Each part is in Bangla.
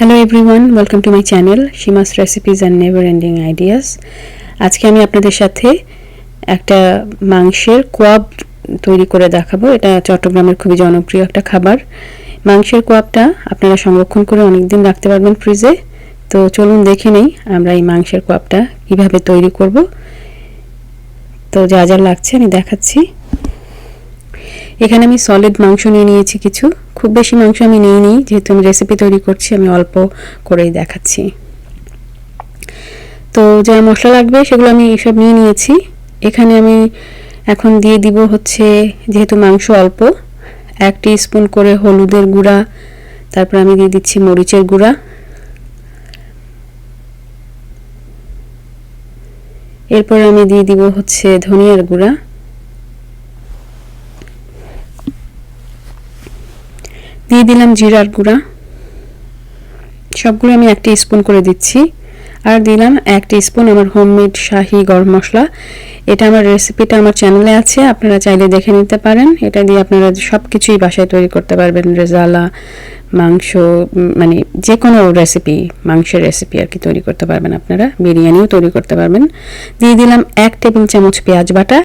Hello everyone welcome to my channel Seema's recipes and never ending ideas আজকে আমি আপনাদের সাথে একটা মাংসের কোয়াব তৈরি করে দেখাবো। এটা চট্টগ্রামের খুবই জনপ্রিয় একটা খাবার। মাংসের কোয়াবটা আপনারা সংরক্ষণ করে অনেক দিন রাখতে পারবেন ফ্রিজে। তো চলুন দেখে নেই আমরা এই মাংসের কোয়াবটা কীভাবে তৈরি করব। তো যা যা লাগছে আমি দেখাচ্ছি। এখানে আমি সলিড মাংস নিয়ে নিয়েছি কিছু। খুব বেশি মাংস আমি নিয়ে নিই যেহেতু আমি রেসিপি তৈরি করছি, আমি অল্প করেই দেখাচ্ছি। তো যা মশলা লাগবে, সেগুলো আমি সব নিয়ে নিয়েছি। এখানে আমি এখন দিয়ে দিব হচ্ছে, যেহেতু মাংস অল্প, এক স্পুন করে হলুদের গুঁড়া, তারপর আমি দিয়ে দিচ্ছি মরিচের গুঁড়া। এরপর আমি দিয়ে দিব হচ্ছে ধনিয়ার গুঁড়া। দিয়ে দিলাম জিরার গুঁড়া। সবগুলো আমি একটা স্পুন করে দিচ্ছি। আর দিলাম একটা স্পুন আমার হোমমেড শাহি গরম মশলা। এটা আমার রেসিপিটা আমার চ্যানেলে আছে, আপনারা চাইলে দেখে নিতে পারেন। এটা দিয়ে আপনারা সব কিছুই বাসায় তৈরি করতে পারবেন, রেজালা, মাংস মানে যে কোনো রেসিপি, মাংসের রেসিপি আর কি তৈরি করতে পারবেন আপনারা। বিরিয়ানিও তৈরি করতে পারবেন। দিয়ে দিলাম এক টেবিল চামচ পেঁয়াজ বাটা,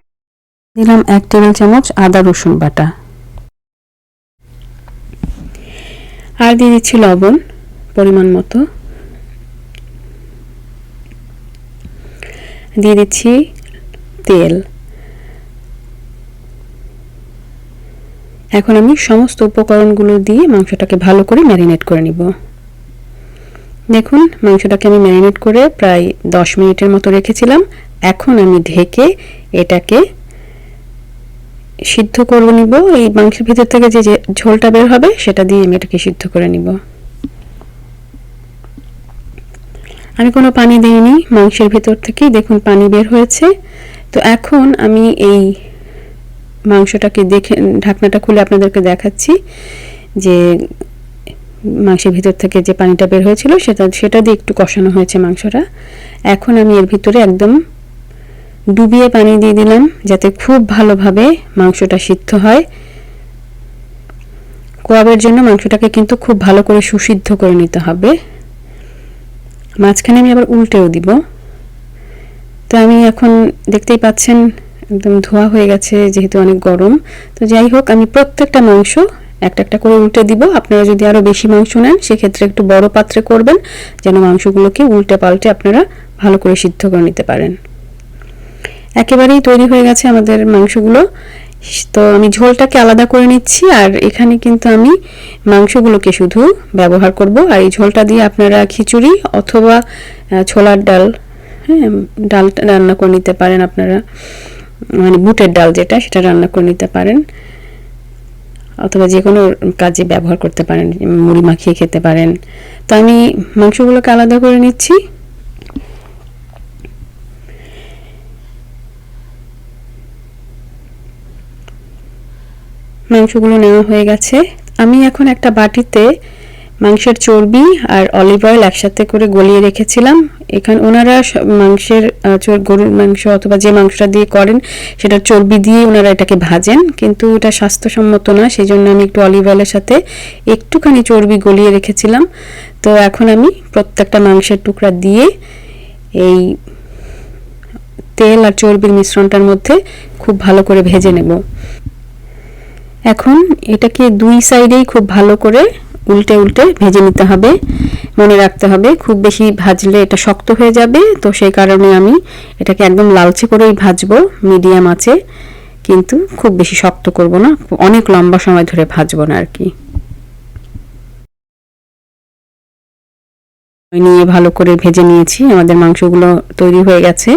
দিলাম এক টেবিল চামচ আদা রসুন বাটা। আর দিয়ে দিচ্ছি লবণ, পরিমাণ মতো। দিয়ে দিচ্ছি তেল। এখন আমি সমস্ত উপকরণগুলো দিয়ে মাংসটাকে ভালো করে ম্যারিনেট করে নিব। দেখুন, মাংসটাকে আমি ম্যারিনেট করে প্রায় দশ মিনিটের মতো রেখেছিলাম। এখন আমি ঢেকে এটাকে সিদ্ধ করে নিব, এই মাংসের ভিতর থেকে যে ঝোলটা বের হবে, সেটা দিয়ে আমি এটাকে সিদ্ধ করে নিব। আমি কোনো পানি দিইনি মাংসের ভিতর থেকেই, দেখুন পানি বের হয়েছে। তো এখন আমি এই মাংসটাকে দেখে, ঢাকনাটা খুলে আপনাদেরকে দেখাচ্ছি যে মাংসের ভিতর থেকে যে পানিটা বের হয়েছিল, সেটা সেটা দিয়ে একটু কষানো হয়েছে মাংসটা। এখন আমি এর ভিতরে একদম ডুবিয়ে পানি দিয়ে দিলাম যাতে খুব ভালোভাবে মাংসটা সিদ্ধ হয়। কোয়াবের জন্য মাংসটাকে কিন্তু খুব ভালো করে সুসিদ্ধ করে নিতে হবে। মাঝখানে আমি আবার উল্টেও দিব। তো আমি এখন দেখতেই পাচ্ছেন একদম ধোয়া হয়ে গেছে, যেহেতু অনেক গরম। তো যাই হোক, আমি প্রত্যেকটা মাংস একটা একটা করে উল্টে দিব। আপনারা যদি আরও বেশি মাংস নেন, সেক্ষেত্রে একটু বড় পাত্রে করবেন, যেন মাংসগুলোকে উল্টে পাল্টে আপনারা ভালো করে সিদ্ধ করে নিতে পারেন। একেবারেই তৈরি হয়ে গেছে আমাদের মাংসগুলো। তো আমি ঝোলটাকে আলাদা করে নিচ্ছি আর এখানে কিন্তু আমি মাংসগুলোকে শুধু ব্যবহার করব। আর এই ঝোলটা দিয়ে আপনারা খিচুড়ি অথবা ছোলার ডাল হ্যাঁ ডালটা রান্না করে নিতে পারেন আপনারা। মানে বুটের ডাল যেটা, সেটা রান্না করে নিতে পারেন। অথবা যে কোনো কাজে ব্যবহার করতে পারেন, মুড়ি মাখিয়ে খেতে পারেন। তো আমি মাংসগুলোকে আলাদা করে নিচ্ছি। মাংসগুলো নেওয়া হয়ে গেছে। আমি এখন একটা বাটিতে মাংসের চর্বি আর অলিভ অয়েল একসাথে করে গলিয়ে রেখেছিলাম। এখানে ওনারা মাংসের গরুর মাংস অথবা যে মাংসটা দিয়ে করেন সেটা চর্বি দিয়ে ওনারা এটাকে ভাজেন। কিন্তু এটা স্বাস্থ্যসম্মত না সেই জন্য আমি একটু অলিভ অয়েলের সাথে একটুখানি চর্বি গলিয়ে রেখেছিলাম। তো এখন আমি প্রত্যেকটা মাংসের টুকরা দিয়ে এই তেল আর চর্বির মিশ্রণটার মধ্যে খুব ভালো করে ভেজে নেব। এখন এটাকে দুই সাইডেই খুব ভালো করে উল্টে উল্টে ভেজে নিতে হবে। মনে রাখতে হবে, খুব বেশি ভাজলে এটা শক্ত হয়ে যাবে, তো সেই কারণে আমি এটাকে একদম লালচে করেই ভাজবো, মিডিয়াম আছে, কিন্তু খুব বেশি শক্ত করব না, অনেক লম্বা সময় ধরে ভাজবো না আর কি নিয়ে ভালো করে ভেজে নিয়েছি, আমাদের মাংসগুলো তৈরি হয়ে গেছে,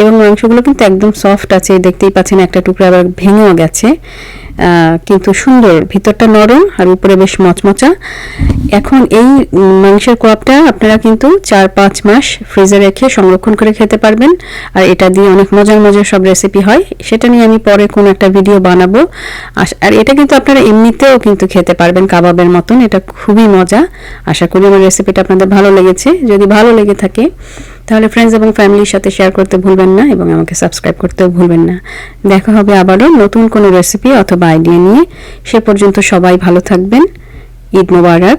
এবং মাংসগুলো কিন্তু একদম সফট আছে, দেখতেই পাচ্ছেন একটা টুকরা আবার ভেঙেও গেছে। কিন্তু সুন্দর, ভিতরটা নরম আর উপরে বেশ মচমচা। এখন এই মাংসের কোয়াবটা আপনারা কিন্তু চার পাঁচ মাস ফ্রিজে রেখে সংরক্ষণ করে খেতে পারবেন। আর এটা দিয়ে অনেক মজার মজার সব রেসিপি হয়। সেটা নিয়ে আমি পরে কোনো একটা ভিডিও বানাবো। আর এটা কিন্তু আপনারা এমনিতেও কিন্তু খেতে পারবেন কাবাবের মতন। এটা খুবই মজা। আশা করি আমার রেসিপিটা আপনাদের ভালো লেগেছে। যদি ভালো লেগে থাকে তাহলে ফ্রেন্ডস এবং ফ্যামিলির সাথে শেয়ার করতে ভুলবেন না এবং আমাকে সাবস্ক্রাইব করতেও ভুলবেন না। দেখা হবে আবারও নতুন কোনো রেসিপি অথবা আইডিয়া নিয়ে। সে পর্যন্ত সবাই ভালো থাকবেন। ঈদ মোবারক।